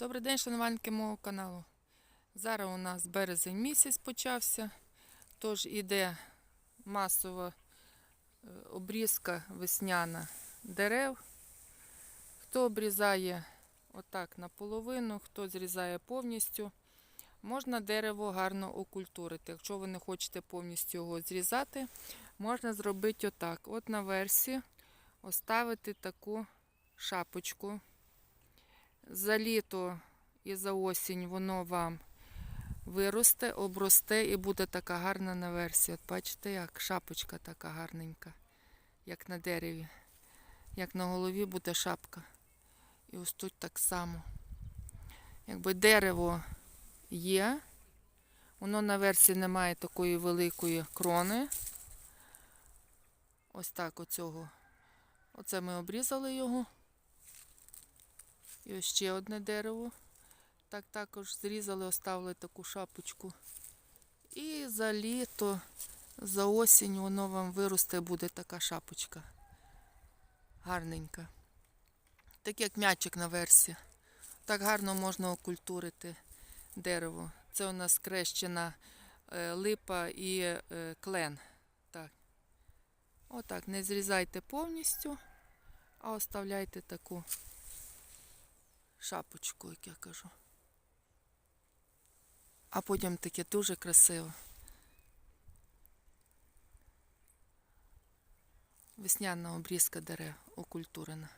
Добрий день, шанувальники мого каналу. Зараз у нас березень місяць почався, тож іде масова е, обрізка весняна дерев. Хто обрізає отак наполовину, хто зрізає повністю. Можна дерево гарно окультурити. Якщо ви не хочете повністю його зрізати, можна зробити отак. От на версі оставити таку шапочку за літо і за осінь воно вам виросте, обросте і буде така гарна на версії. От бачите, як шапочка така гарненька, як на дереві. Як на голові буде шапка. І ось тут так само. Якби дерево є, воно на версії не має такої великої крони. Ось так оцього. Оце ми обрізали його. І ось ще одне дерево. Так також зрізали, оставили таку шапочку. І за літо, за осінь воно вам виросте, буде така шапочка. Гарненька. Так як м'ячик на версі. Так гарно можна окультурити дерево. Це у нас крещена е, липа і е, клен. Так. Отак, не зрізайте повністю, а оставляйте таку шапочку, як я кажу. А потім таке дуже красиво. Весняна обрізка дерев окультурена.